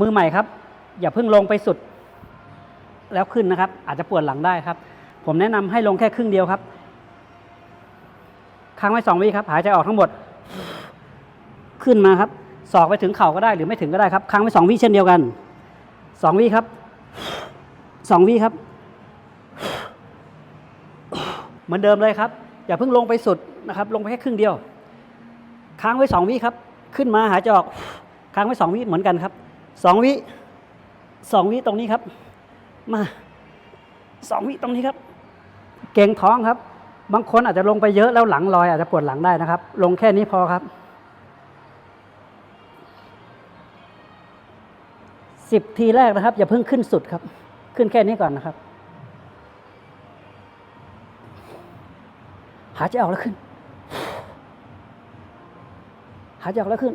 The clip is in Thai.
มือใหม่ครับ อย่าเพิ่งลงไปสุด แล้วขึ้นนะครับ อาจจะปวดหลังได้ครับ ผมแนะนำให้ลงแค่ครึ่งเดียวครับค้างไว้สองวิครับ หายใจออกทั้งหมด ขึ้นมาครับศอกไปถึงเข่าก็ได้หรือไม่ถึงก็ได้ครับค้างไว้สองวิเช่นเดียวกันสองวิครับสองวิครับ เหมือนเดิมเลยครับ อย่าเพิ่งลงไปสุดนะครับ ลงไปแค่ครึ่งเดียว ค้างไว้สองวิครับ ขึ้นมาหายใจออก ค้างไว้สองวิเหมือนกันครับ สองวิสองวิตรงนี้ครับ มาสองวิตรงนี้ครับ เก่งท้องครับ บางคนอาจจะลงไปเยอะแล้วหลังลอยอาจจะปวดหลังได้นะครับ ลงแค่นี้พอครับสิบทีแรกนะครับ อย่าเพิ่งขึ้นสุดครับ ขึ้นแค่นี้ก่อนนะครับ หายใจออกแล้วขึ้น หายใจออกแล้วขึ้น